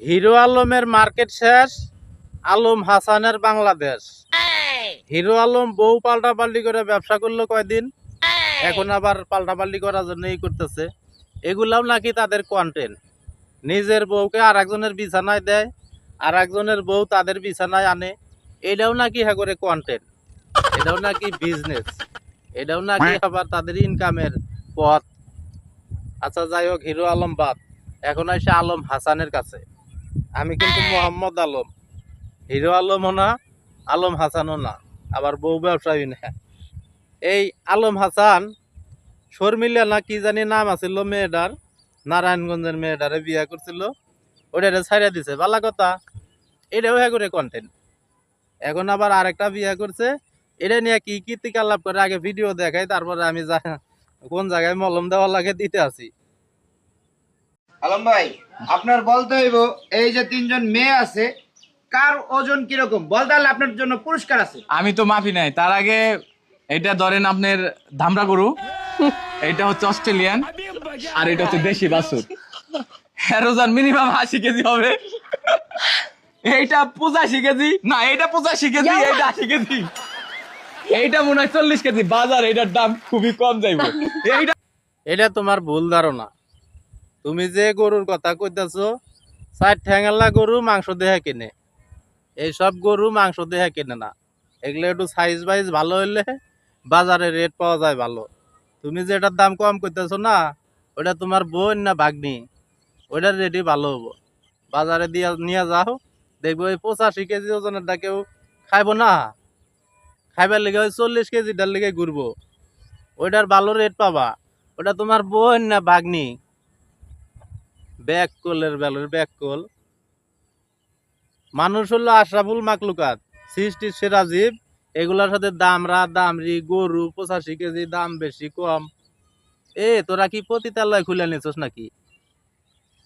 Hero আলমের market শেষ, আলম হাসানের বাংলাদেশ। হিরো আলম বউ পাল্টাপাল্টি করে ব্যবসা করল কয়দিন, এখন আবার পাল্টাপাল্টি করার জন্য এই করতেছে। এগুলাও নাকি তাদের কন্টেন্ট নিজের বউকে আর একজনের বিছানায় দেয় আর একজনের বউ তাদের বিছানায় আনে। এটাও নাকি হ্যাঁ করে কন্টেন্ট এটাও নাকি বিজনেস এটাও নাকি আবার তাদের ইনকামের পথ। আচ্ছা যাই হোক, হিরো আলম বাদ। এখন আসে আলম হাসানের কাছে। আমি কিন্তু মোহাম্মদ আলম। হিরো আলমও না আলম হাসানও না আবার বউ ব্যবসায়ী না। এই আলম হাসান শর্মিলা না কি জানি নাম আছিল মেয়েটার নারায়ণগঞ্জের মেয়েটারে বিয়ে করছিল। ওটারে ছাইড়া দিছে ভালো কথা। এটাও হ্যাঁ করে কন্টেন্ট এখন আবার আরেকটা বিয়ে করছে। এটা নিয়ে কি কীর্তিকার লাভ করে আগে ভিডিও দেখাই তারপরে আমি যা কোন জায়গায় মলম দেওয়া লাগে দিতে আসি। আলম ভাই আপনার বলতে হইব এই যে তিনজন মেয়ে আছে কার ওজন কীরকম? বলতে হলে আপনার জন্য পুরস্কার আছে। আমি তো মাফি নাই তার আগে এটা ধরেন আপনার ধামরা গরু এটা হচ্ছে অস্ট্রেলিয়ান আর এটা হচ্ছে দেশি বাসুর হ্যারোজান মিনিমাম আশি কেজি হবে। এইটা পঁচাশি কেজি না এটা পঁচাশি কেজি এটা আশি কেজি। এইটা মনে হয় চল্লিশ কেজি বাজার এটার দাম খুবই কম যাইব। এইটা এটা তোমার ভুল ধারণা। তুমি যে গরুর কথা কইতাছো, চার ঠ্যাঙ্গালা গরু মাংস দেহে কিনে। এই সব গরু মাংস দেহে কিনে না। এগুলো একটু সাইজ বাইজ ভালো হইলে বাজারে রেট পাওয়া যায় ভালো। তুমি যে এটার দাম কম করতেছো না ওটা তোমার বোন না ভাগ্নি ওটার রেটই ভালো হব বাজারে দিয়া নিয়ে যাও, দেখব ওই পঁচাশি কেজি ওজনেরটা কেউ খাইবো না। খাইবার লেগে ওই চল্লিশ কেজিটার লেগে ঘুরবো। ওইটার ভালো রেট পাবা। ওটা তোমার বোন না ভাগ্নি। ব্যাক কোলের বেলের ব্যাক কোল। মানুষ হলো আশরাফুল মাকলুকাত সৃষ্টির সেরা জীব। এগুলার সাথে দামরা, দামরি, গরু, পঁচাশি কেজি, দাম বেশি, কম। এ, তোরা কি পতিতালয় খুলে নিছস নাকি?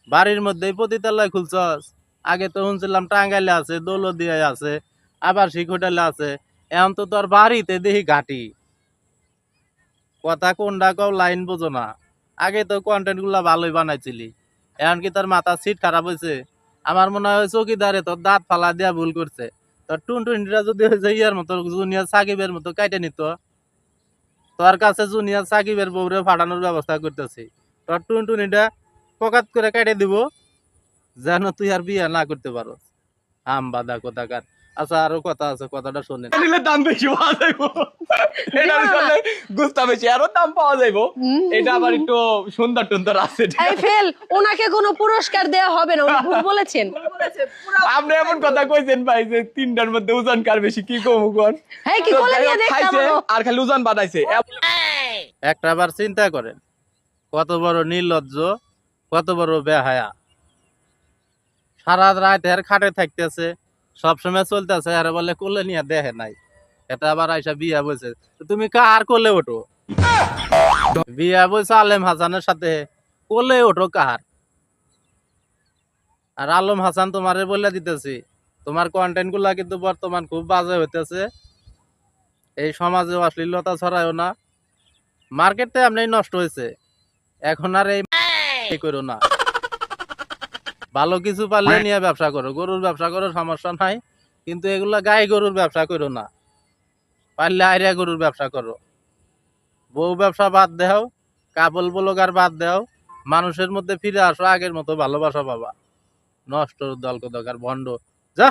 বাড়ির মধ্যেই পতিতালয় খুলছস? আগে তো শুনছিলাম টাঙ্গাইলে আছে দৌলদিয়ায় আছে আবার শিখোটালে আছে, এখন তো তোর বাড়িতে দেখি ঘাটি। কথা কোনটা কও লাইন বোঝো না। আগে তো কন্টেন্টগুলা ভালোই বানাইছিলি। এখন কি তোর মাথা সিট খারাপ হয়েছে? আমার মনে হয় চৌকিদারে তোর দাঁত ফালা দিয়া ভুল করছে। তোর টুনটুনিটা যদি হয়েছে ইয়ার মতো, জুনিয়ার সাকিবের মতো কাইটে নিত। তোর কাছে জুনিয়ার সাকিবের বউরে ফাটানোর ব্যবস্থা করতেছি। তোর টুনটুনিটা পকাত করে কাটে দিব, যেন তুই আর বিয়ে না করতে পারো আম বাদা কোথাকার। আচ্ছা আরও কথা আছে কথাটা শোনেন। নিলে দাম বেশি পাওয়া যাইব। এটা করলে গুস্তা বেশি আরও দাম পাওয়া যাইব। এটা আবার একটু সুন্দর টুন্দর আছে। এই ফেল ওনাকে কোনো পুরস্কার দেওয়া হবে না উনি ভুল বলেছেন। আপনি এমন কথা কইছেন ভাই যে তিনটার মধ্যে ওজন কার বেশি কি কমু কোন? হ্যাঁ কি নিয়ে হোক, খাইছে আর খালি ওজন বাড়াইছে। একটা বার চিন্তা করেন কত বড় নির্লজ্জ কত বড় বেহায়া। সারা রাত এর খাটে থাকতেছে সবসময় চলতেছে, আর বলে কোলে নিয়ে দেখে নাই। এটা আবার আইসা বিয়া বলছে তুমি কার কোলে ওঠো? বিয়া বলছে আলেম হাসানের সাথে। কোলে ওঠো কার? আর আলম হাসান তোমারে বলে দিতেছি। তোমার কন্টেন্টগুলা কিন্তু বর্তমান খুব বাজে হইতেছে। এই সমাজে অশ্লীলতা ছড়ায়ও না। মার্কেটটা এমনি নষ্ট হয়েছে এখন আর এই করো না। ভালো কিছু পারলে নিয়ে ব্যবসা করো। গরুর ব্যবসা করো সমস্যা নাই কিন্তু এগুলা গাই গরুর ব্যবসা করো না। পারলে আইরিয়া গরুর ব্যবসা করো। বউ ব্যবসা বাদ দেও কাপল বলকার বাদ দেও মানুষের মধ্যে ফিরে আসো আগের মতো ভালোবাসা পাবা। নষ্ট দল দরকার ভণ্ড। যা!